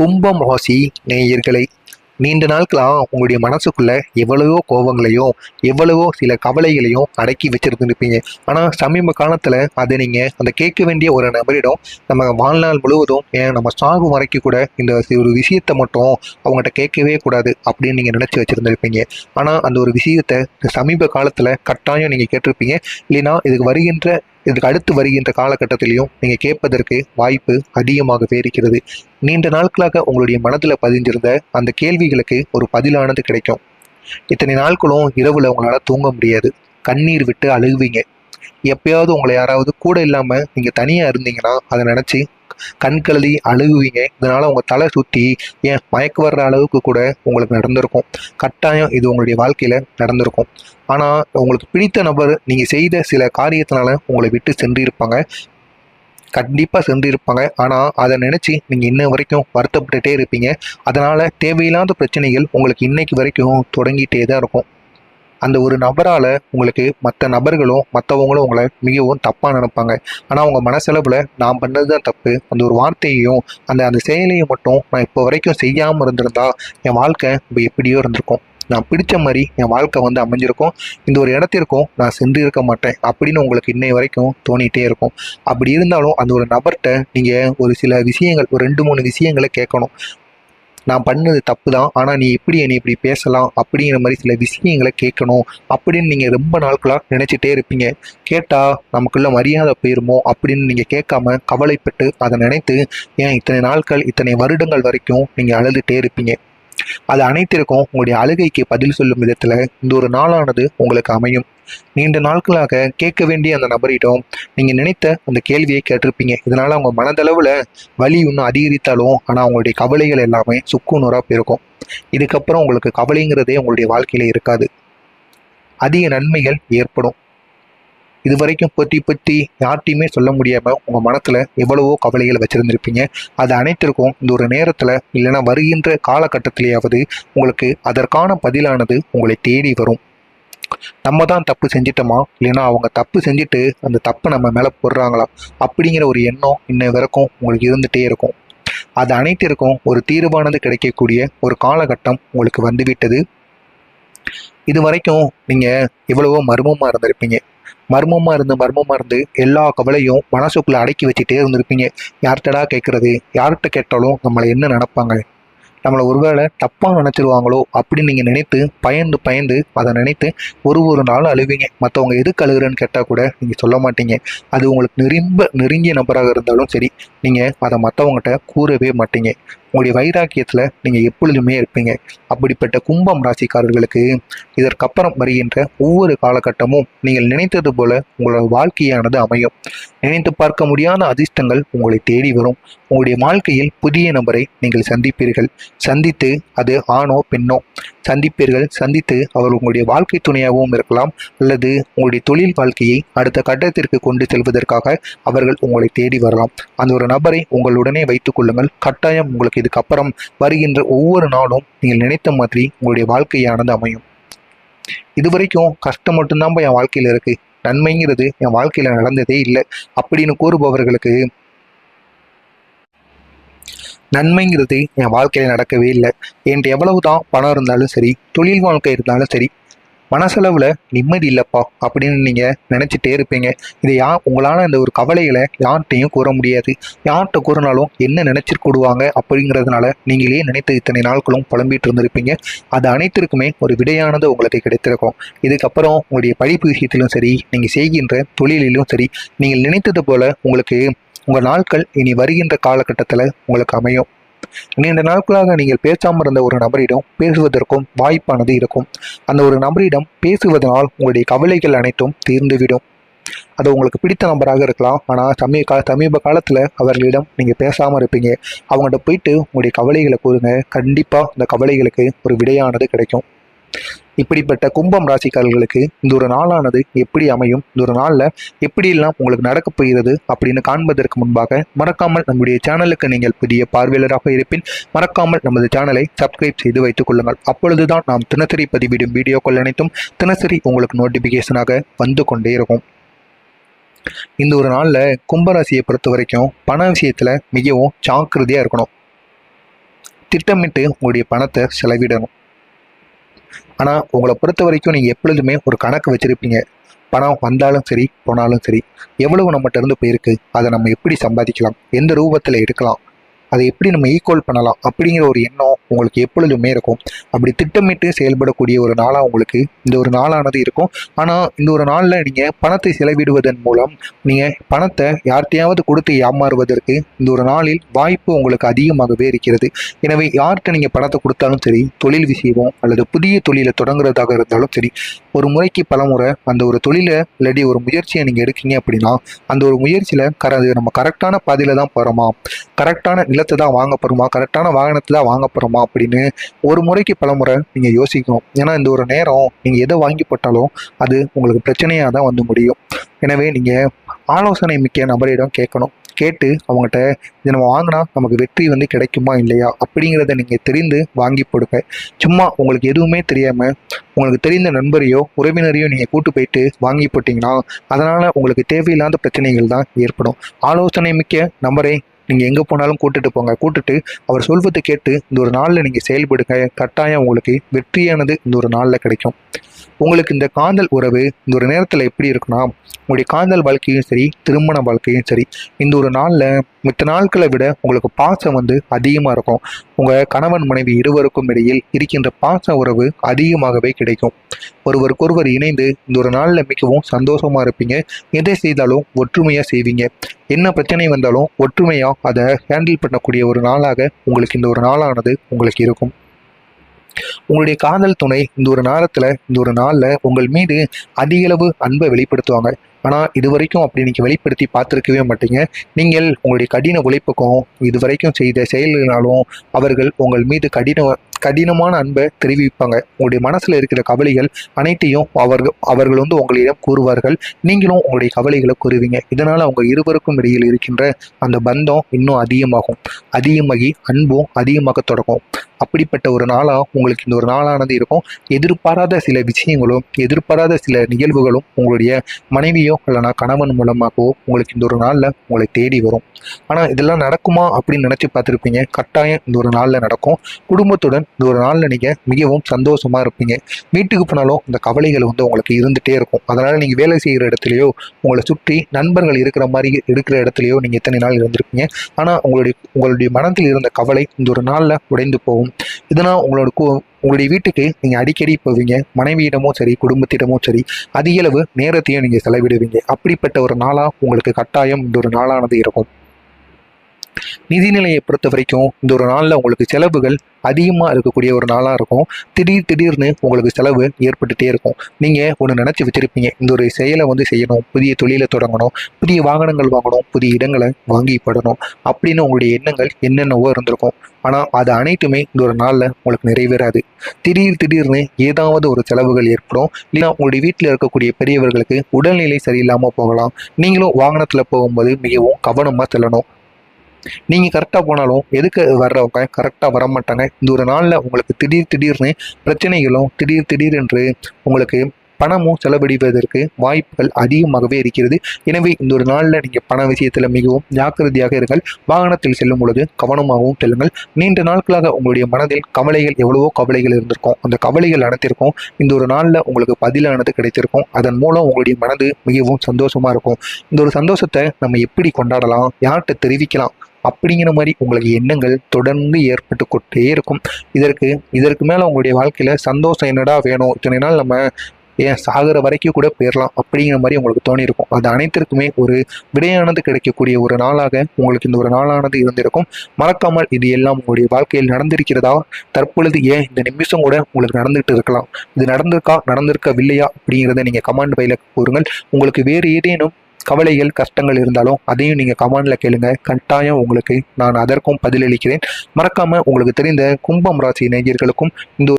கும்பம் ராசி நேயர்களை நீண்ட நாட்களாக உங்களுடைய மனசுக்குள்ள எவ்வளவோ கோபங்களையும் எவ்வளவோ சில கவலைகளையும் அடக்கி வச்சிருந்துருப்பீங்க. ஆனால் சமீப காலத்தில் அதை நீங்கள் அந்த கேட்க வேண்டிய ஒரு நபரிடம் நம்ம வாழ்நாள் முழுவதும் ஏன் நம்ம சாகும் வரைக்கும் கூட இந்த ஒரு விஷயத்தை மட்டும் அவங்ககிட்ட கேட்கவே கூடாது அப்படின்னு நீங்கள் நினச்சி வச்சுருந்துருப்பீங்க. ஆனால் அந்த ஒரு விஷயத்தை சமீப காலத்தில் கட்டாயம் நீங்கள் கேட்டிருப்பீங்க. இல்லைன்னா இதுக்கு வருகின்ற இதுக்கு அடுத்து வருகின்ற காலகட்டத்திலையும் நீங்கள் கேட்பதற்கு வாய்ப்பு அதிகமாகவே இருக்கிறது. நீண்ட நாட்களாக உங்களுடைய மனதில் பதிஞ்சிருந்த அந்த கேள்விகளுக்கு ஒரு பதிலானது கிடைக்கும். இத்தனை நாட்களும் இரவில் உங்களால் தூங்க முடியாது. கண்ணீர் விட்டு அழுகுவீங்க எப்பயாவது உங்களை யாராவது கூட இல்லாமல் நீங்கள் தனியாக இருந்தீங்கன்னா அதை நினச்சி கண் கழுதி அழுகுவீங்க. இதனால் உங்கள் தலை சுற்றி ஏன் மயக்க வர்ற அளவுக்கு கூட உங்களுக்கு நடந்திருக்கும். கட்டாயம் இது உங்களுடைய வாழ்க்கையில் நடந்திருக்கும். ஆனால் உங்களுக்கு பிடித்த நபர் நீங்கள் செய்த சில காரியத்தினால உங்களை விட்டு சென்றிருப்பாங்க. கண்டிப்பாக சென்றிருப்பாங்க. ஆனால் அதை நினச்சி நீங்கள் இன்ன வரைக்கும் வருத்தப்பட்டுட்டே இருப்பீங்க. அதனால் தேவையில்லாத பிரச்சனைகள் உங்களுக்கு இன்னைக்கு வரைக்கும் தொடங்கிட்டே தான் இருக்கும். அந்த ஒரு நபரால் உங்களுக்கு மற்ற நபர்களும் மற்றவங்களும் உங்களை மிகவும் தப்பாக நினைப்பாங்க. ஆனால் உங்கள் மனசளவில் நான் பண்ணது தான் தப்பு. அந்த ஒரு வார்த்தையையும் அந்த அந்த செயலையும் மட்டும் நான் இப்போ வரைக்கும் செய்யாமல் இருந்திருந்தா என் வாழ்க்கை இப்போ எப்படியோ இருந்திருக்கும். நான் பிடிச்ச மாதிரி என் வாழ்க்கை வந்து அமைஞ்சிருக்கும். இந்த ஒரு இடத்திற்கும் நான் சென்று இருக்க மாட்டேன் அப்படின்னு உங்களுக்கு இன்னை வரைக்கும் தோணிகிட்டே இருக்கும். அப்படி இருந்தாலும் அந்த ஒரு நபர்கிட்ட நீங்கள் ஒரு சில விஷயங்கள் ஒரு ரெண்டு மூணு விஷயங்களை கேட்கணும். நான் பண்ணது தப்பு தான் ஆனால் நீ எப்படி என்னை இப்படி பேசலாம் அப்படிங்கிற மாதிரி சில விஷயங்களை கேட்கணும் அப்படின்னு நீங்கள் ரொம்ப நாட்களாக நினச்சிட்டே இருப்பீங்க. கேட்டால் நமக்குள்ள மரியாதை போயிருமோ அப்படின்னு நீங்கள் கேட்காம கவலைப்பட்டு அதை நினைத்து ஏன் இத்தனை நாட்கள் இத்தனை வருடங்கள் வரைக்கும் நீங்கள் அழுதுகிட்டே இருப்பீங்க. அது அனைத்திற்கும் உங்களுடைய அழுகைக்கு பதில் சொல்லும் விதத்தில் இந்த ஒரு நாளானது உங்களுக்கு அமையும். நீண்ட நாட்களாக கேட்க வேண்டிய அந்த நபரிடம் நீங்கள் நினைத்த அந்த கேள்வியை கேட்டிருப்பீங்க. இதனால் அவங்க மனதளவில் வலி இன்னும் அதிகரித்தாலும் ஆனால் அவங்களுடைய கவலைகள் எல்லாமே சுக்குநூறாக போயிருக்கும் இதுக்கப்புறம் உங்களுக்கு கவலைங்கிறதே உங்களுடைய வாழ்க்கையில் இருக்காது. அதிக நன்மைகள் ஏற்படும். இது வரைக்கும் பற்றி பற்றி யார்ட்டையுமே சொல்ல முடியாமல் உங்கள் மனத்தில் எவ்வளவோ கவலைகளை வச்சுருந்துருப்பீங்க. அது அனைத்திற்கும் இந்த ஒரு நேரத்தில் இல்லைன்னா வருகின்ற காலகட்டத்திலேயாவது உங்களுக்கு அதற்கான பதிலானது உங்களை தேடி வரும். நம்ம தான் தப்பு செஞ்சிட்டோமா? இல்லைன்னா அவங்க தப்பு செஞ்சுட்டு அந்த தப்பை நம்ம மேலே போடுறாங்களா? அப்படிங்கிற ஒரு எண்ணம் இன்ன வரைக்கும் உங்களுக்கு இருந்துகிட்டே இருக்கும். அது அனைத்திற்கும் ஒரு தீர்வானது கிடைக்கக்கூடிய ஒரு காலகட்டம் உங்களுக்கு வந்துவிட்டது. இது வரைக்கும் நீங்கள் எவ்வளவோ மர்மமாக இருந்திருப்பீங்க. மர்மமாக இருந்து மர்மமாக இருந்து எல்லா கவலையும் மனசுக்குள்ளே அடக்கி வச்சுட்டே இருந்திருப்பீங்க. யார்கிட்டடா கேட்குறது யார்கிட்ட கேட்டாலும் நம்மளை என்ன நினைப்பாங்க? நம்மளை ஒருவேளை தப்பாக நினச்சிருவாங்களோ அப்படின்னு நீங்கள் நினைத்து பயந்து பயந்து அதை நினைத்து ஒரு ஒரு நாளும் அழுவீங்க. மற்றவங்க எதுக்கு அழுகுறேன்னு கேட்டால் கூட நீங்கள் சொல்ல மாட்டீங்க. அது உங்களுக்கு நெரும்ப நெருங்கிய நபராக இருந்தாலும் சரி நீங்கள் அதை மற்றவங்ககிட்ட கூறவே மாட்டீங்க. உங்களுடைய வைராக்கியத்தில் நீங்கள் எப்பொழுதுமே இருப்பீங்க. அப்படிப்பட்ட கும்பம் ராசிக்காரர்களுக்கு இதற்கப்புறம் வருகின்ற ஒவ்வொரு காலகட்டமும் நீங்கள் நினைத்தது போல உங்களோட வாழ்க்கையானது அமையும். நினைத்து பார்க்க முடியாத அதிர்ஷ்டங்கள் உங்களை தேடி வரும். உங்களுடைய வாழ்க்கையில் புதிய நபரை நீங்கள் சந்திப்பீர்கள். சந்தித்து அது ஆணோ பெண்ணோ சந்திப்பீர்கள் சந்தித்து அவர் உங்களுடைய வாழ்க்கை துணையாகவும் இருக்கலாம் அல்லது உங்களுடைய தொழில் வாழ்க்கையை அடுத்த கட்டத்திற்கு கொண்டு செல்வதற்காக அவர்கள் உங்களை தேடி வரலாம். அந்த ஒரு நபரை உங்களுடனே வைத்துக் கொள்ளுங்கள். கட்டாயம் உங்களுக்கு இதுக்கப்புறம் வருகின்ற ஒவ்வொரு நாளும் நீங்கள் நினைத்த மாதிரி உங்களுடைய வாழ்க்கையானது அமையும். இதுவரைக்கும் கஷ்டம் மட்டும்தான் என் வாழ்க்கையில் இருக்கு. நன்மைங்கிறது என் வாழ்க்கையில் நடந்ததே இல்லை. அப்படின்னு கூறுபவர்களுக்கு நன்மைங்கிறது என் வாழ்க்கையில நடக்கவே இல்லை. என்கிட்ட எவ்வளவு தான் பணம் இருந்தாலும் சரி தொழில் வாழ்க்கை இருந்தாலும் சரி மனசளவில் நிம்மதி இல்லைப்பா அப்படின்னு நீங்கள் நினச்சிட்டே இருப்பீங்க. இதை யா உங்களால் இந்த ஒரு கவலைகளை யார்கிட்டையும் கூற முடியாது. யார்கிட்ட கூறினாலும் என்ன நினச்சிருக்கூடுவாங்க அப்படிங்கிறதுனால நீங்களே நினைத்த இத்தனை நாட்களும் புலம்பிட்டு இருந்திருப்பீங்க. அது அனைத்திற்குமே ஒரு விடையானது உங்களுக்கு கிடைத்திருக்கும். இதுக்கப்புறம் உங்களுடைய படிப்பு விஷயத்திலும் சரி நீங்கள் செய்கின்ற தொழிலிலும் சரி நீங்கள் நினைத்தது போல உங்களுக்கு உங்கள் நாட்கள் இனி வருகின்ற காலகட்டத்தில் உங்களுக்கு அமையும். நீண்ட நாட்களாக நீங்கள் பேசாமல் இருந்த ஒரு நபரிடம் பேசுவதற்கும் வாய்ப்பானது இருக்கும். அந்த ஒரு நபரிடம் பேசுவதனால் உங்களுடைய கவலைகள் அனைத்தும் தீர்ந்துவிடும். அது உங்களுக்கு பிடித்த நபராக இருக்கலாம். ஆனால் சமீப கால சமீப காலத்தில் அவர்களிடம் நீங்கள் பேசாமல் இருப்பீங்க. அவங்கள்ட்ட போயிட்டு உங்களுடைய கவலைகளை கூறுங்க. கண்டிப்பாக அந்த கவலைகளுக்கு ஒரு விடையானது கிடைக்கும். இப்படிப்பட்ட கும்பம் ராசிக்காரர்களுக்கு இந்த ஒரு நாளானது எப்படி அமையும்? இந்த ஒரு நாளில் எப்படியெல்லாம் உங்களுக்கு நடக்கப் போகிறது அப்படின்னு காண்பதற்கு முன்பாக மறக்காமல் நம்முடைய சேனலுக்கு நீங்கள் புதிய பார்வையாளராக இருப்பின் மறக்காமல் நமது சேனலை சப்ஸ்கிரைப் செய்து வைத்துக் கொள்ளுங்கள். அப்பொழுதுதான் நாம் தினசரி பதிவிடும் வீடியோக்கள் அனைத்தும் தினசரி உங்களுக்கு நோட்டிஃபிகேஷனாக வந்து கொண்டே இருக்கும். இந்த ஒரு நாளில் கும்பராசியை பொறுத்த வரைக்கும் பண விஷயத்தில் மிகவும் ஜாக்கிரதையாக இருக்கணும். திட்டமிட்டு உங்களுடைய பணத்தை செலவிடணும். ஆனால் உங்களை பொறுத்த வரைக்கும் நீங்கள் எப்பொழுதுமே ஒரு கணக்கு வச்சுருப்பீங்க. பணம் வந்தாலும் சரி போனாலும் சரி எவ்வளவு நம்மகிட்ட இருந்து போயிருக்கு அதை நம்ம எப்படி சம்பாதிக்கலாம் எந்த ரூபத்தில் எடுக்கலாம் அதை எப்படி நம்ம ஈக்குவல் பண்ணலாம் அப்படிங்கிற ஒரு எண்ணம் உங்களுக்கு எப்பொழுதுமே இருக்கும். அப்படி திட்டமிட்டு செயல்படக்கூடிய ஒரு நாளாக உங்களுக்கு இந்த ஒரு நாளானது இருக்கும். ஆனால் இந்த ஒரு நாளில் நீங்கள் பணத்தை செலவிடுவதன் மூலம் நீங்கள் பணத்தை யார்கிட்டையாவது கொடுத்து ஏமாறுவதற்கு இந்த ஒரு நாளில் வாய்ப்பு உங்களுக்கு அதிகமாகவே இருக்கிறது. எனவே யார்கிட்ட நீங்கள் பணத்தை கொடுத்தாலும் சரி தொழில் விஷயமோ அல்லது புதிய தொழிலை தொடங்குறதாக இருந்தாலும் சரி ஒரு முறைக்கு பல முறை அந்த ஒரு தொழிலை இல்லாட்டி ஒரு முயற்சியை நீங்கள் எடுக்கீங்க அப்படின்னா அந்த ஒரு முயற்சியில் கர அது நம்ம கரெக்டான பாதையில் தான் போகிறோமா கரெக்டான நிலத்தை தான் வாங்க போகிறோமா கரெக்டான வாகனத்தை தான் வாங்க போகிறோமா அப்படின்னு ஒரு முறைக்கு பல முறை நீங்கள் யோசிக்கணும். ஏன்னா இந்த ஒரு நேரம் நீங்கள் எதை வாங்கி போட்டாலும் அது உங்களுக்கு பிரச்சனையாக தான் வந்து முடியும். எனவே நீங்கள் ஆலோசனை மிக்க நபரிடம் கேட்கணும். கேட்டு அவங்ககிட்ட இதை நம்ம வாங்கினா நமக்கு வெற்றி வந்து கிடைக்குமா இல்லையா? அப்படிங்கிறத நீங்கள் தெரிந்து வாங்கி போடுங்க. சும்மா உங்களுக்கு எதுவுமே தெரியாமல் உங்களுக்கு தெரிந்த நண்பரையோ உறவினரையோ நீங்கள் கூட்டு போயிட்டு வாங்கி போட்டிங்கன்னா அதனால் உங்களுக்கு தேவையில்லாத பிரச்சனைகள் தான் ஏற்படும். ஆலோசனை மிக்க நம்பரை நீங்கள் எங்கே போனாலும் கூட்டிட்டு போங்க. கூட்டுட்டு அவர் சொல்வதை கேட்டு இந்த ஒரு நாளில் நீங்கள் செயல்படுங்க. கட்டாயம் உங்களுக்கு வெற்றியானது இந்த ஒரு நாளில் கிடைக்கும். உங்களுக்கு இந்த காதல் உறவு இந்த ஒரு நேரத்தில் எப்படி இருக்குன்னா உங்களுடைய காதல் வாழ்க்கையும் சரி திருமண வாழ்க்கையும் சரி இந்த ஒரு நாளில் மற்ற நாட்களை விட உங்களுக்கு பாசம் வந்து அதிகமாக இருக்கும். உங்கள் கணவன் மனைவி இருவருக்கும் இடையில் இருக்கின்ற பாச உறவு அதிகமாகவே கிடைக்கும். ஒருவருக்கொருவர் இணைந்து இந்த ஒரு நாளில் மிகவும் சந்தோஷமாக இருப்பீங்க. எதை செய்தாலும் ஒற்றுமையாக செய்வீங்க. என்ன பிரச்சனை வந்தாலும் ஒற்றுமையாக அதை ஹேண்டில் பண்ணக்கூடிய ஒரு நாளாக உங்களுக்கு இந்த ஒரு நாளானது உங்களுக்கு இருக்கும். உங்களுடைய காதல் துணை இந்த ஒரு நேரத்தில் இந்த ஒரு நாளில் உங்கள் மீது அதிகளவு அன்பை வெளிப்படுத்துவாங்க. ஆனால் இது வரைக்கும் அப்படி நீங்கள் வெளிப்படுத்தி பார்த்துருக்கவே மாட்டீங்க. நீங்கள் உங்களுடைய கடின உழைப்புக்கும் இது வரைக்கும் செய்த செயல்களாலும் அவர்கள் உங்கள் மீது கடின கடினமான அன்பை தெரிவிப்பாங்க. உங்களுடைய மனசில் இருக்கிற கவலைகள் அனைத்தையும் அவர்கள் அவர்கள் வந்து உங்களிடம் கூறுவார்கள். நீங்களும் உங்களுடைய கவலைகளை கூறுவீங்க. இதனால் அவங்க இருவருக்கும் இடையில் இருக்கின்ற அந்த பந்தம் இன்னும் அதிகமாகும். அதிகமாகி அன்பும் அதிகமாக தொடங்கும். அப்படிப்பட்ட ஒரு நாளாக உங்களுக்கு இந்த ஒரு நாளானது இருக்கும். எதிர்பாராத சில விஷயங்களும் எதிர்பாராத சில நிகழ்வுகளும் உங்களுடைய மனைவியோ இல்லைனா கணவன் மூலமாகவோ உங்களுக்கு இந்த ஒரு நாளில் உங்களை தேடி வரும். ஆனால் இதெல்லாம் நடக்குமா அப்படின்னு நினச்சி பார்த்துருப்பீங்க. கட்டாயம் இந்த ஒரு நாளில் நடக்கும். குடும்பத்துடன் இந்த ஒரு நாளில் நீங்கள் மிகவும் சந்தோஷமாக இருப்பீங்க. வீட்டுக்கு போனாலும் இந்த கவலைகள் வந்து உங்களுக்கு இருந்துகிட்டே இருக்கும். அதனால் நீங்கள் வேலை செய்கிற இடத்துலையோ உங்களை சுற்றி நண்பர்கள் இருக்கிற மாதிரி இருக்கிற இடத்துலையோ நீங்கள் எத்தனை நாள் இருந்திருப்பீங்க. ஆனால் உங்களுடைய உங்களுடைய மனதில் இருந்த கவலை இந்த ஒரு நாளில் உடைந்து போகும். இதனால் உங்களோட உங்களுடைய வீட்டுக்கு நீங்கள் அடிக்கடி போவீங்க மனைவியிடமோ சரி குடும்பத்திடமோ சரி அதிகளவு நேரத்தையும் நீங்கள் செலவிடுவீங்க. அப்படிப்பட்ட ஒரு நாளாக உங்களுக்கு கட்டாயம் இந்த ஒரு நாளானது இருக்கும். நிதிநிலையை பொறுத்த வரைக்கும் இந்த ஒரு நாளில் உங்களுக்கு செலவுகள் அதிகமாக இருக்கக்கூடிய ஒரு நாளாக இருக்கும். திடீர் திடீர்னு உங்களுக்கு செலவு ஏற்பட்டுகிட்டே இருக்கும். நீங்கள் ஒன்று நினச்சி வச்சுருப்பீங்க. இந்த ஒரு செயலை வந்து செய்யணும். புதிய தொழிலை தொடங்கணும். புதிய வாகனங்கள் வாங்கணும். புதிய இடங்களை வாங்கி படணும். அப்படின்னு உங்களுடைய எண்ணங்கள் என்னென்னவோ இருந்திருக்கும். ஆனால் அது அனைத்துமே இந்த ஒரு நாளில் உங்களுக்கு நிறைவேறாது. திடீர் திடீர்னு ஏதாவது ஒரு செலவுகள் ஏற்படும். இல்லைனா உங்களுடைய வீட்டில் இருக்கக்கூடிய பெரியவர்களுக்கு உடல்நிலை சரியில்லாமல் போகலாம். நீங்களும் வாகனத்தில் போகும்போது மிகவும் கவனமாக செல்லணும். நீங்கள் கரெக்டாக போனாலும் எதுக்கு வர்றவங்க கரெக்டாக வர மாட்டாங்க இந்த ஒரு நாளில் உங்களுக்கு திடீர் திடீர்னு பிரச்சனைகளும் திடீர் திடீரென்று உங்களுக்கு பணமும் செலவழிவதற்கு வாய்ப்புகள் அதிகமாகவே இருக்கிறது. எனவே இந்த ஒரு நாளில் நீங்கள் பண விஷயத்தில் மிகவும் ஜாக்கிரதையாக இருங்கள். வாகனத்தில் செல்லும் பொழுது கவனமாகவும் செல்லுங்கள். நீண்ட நாட்களாக உங்களுடைய மனதில் கவலைகள் எவ்வளவோ கவலைகள் இருந்திருக்கும். அந்த கவலைகள் அனைத்திருக்கும் இந்த ஒரு நாளில் உங்களுக்கு பதிலானது கிடைத்திருக்கும். அதன் மூலம் உங்களுடைய மனது மிகவும் சந்தோஷமாக இருக்கும். இந்த ஒரு சந்தோஷத்தை நம்ம எப்படி கொண்டாடலாம்? யார்கிட்ட தெரிவிக்கலாம்? அப்படிங்கிற மாதிரி உங்களுக்கு எண்ணங்கள் தொடர்ந்து ஏற்பட்டு கொண்டே இருக்கும். இதற்கு இதற்கு மேலே உங்களுடைய வாழ்க்கையில் சந்தோஷம் என்னடா வேணும்? இத்தனை நாள் நம்ம ஏன் சாகிற வரைக்கும் கூட போயிடலாம் அப்படிங்கிற மாதிரி உங்களுக்கு தோணியிருக்கும். அது அனைத்திற்குமே ஒரு விடையானது கிடைக்கக்கூடிய ஒரு நாளாக உங்களுக்கு இந்த ஒரு நாளானது இருந்திருக்கும். மறக்காமல் இது எல்லாம் உங்களுடைய வாழ்க்கையில் நடந்திருக்கிறதா? தற்பொழுது ஏன் இந்த நிமிஷம் கூட உங்களுக்கு நடந்துகிட்டு இருக்கலாம்? இது நடந்திருக்கா? நடந்திருக்கவில்லையா? அப்படிங்கிறத நீங்கள் கமாண்ட் பையில் கூறுங்கள். உங்களுக்கு வேறு ஏதேனும் கவலைகள் கஷ்டங்கள் இருந்தாலும் அதையும் நீங்கள் கமெண்டில் கேளுங்க. கட்டாயம் உங்களுக்கு நான் அதற்கும் பதிலளிக்கிறேன். மறக்காமல் உங்களுக்கு தெரிந்த கும்பம் ராசி நேயர்களுக்கும் இந்த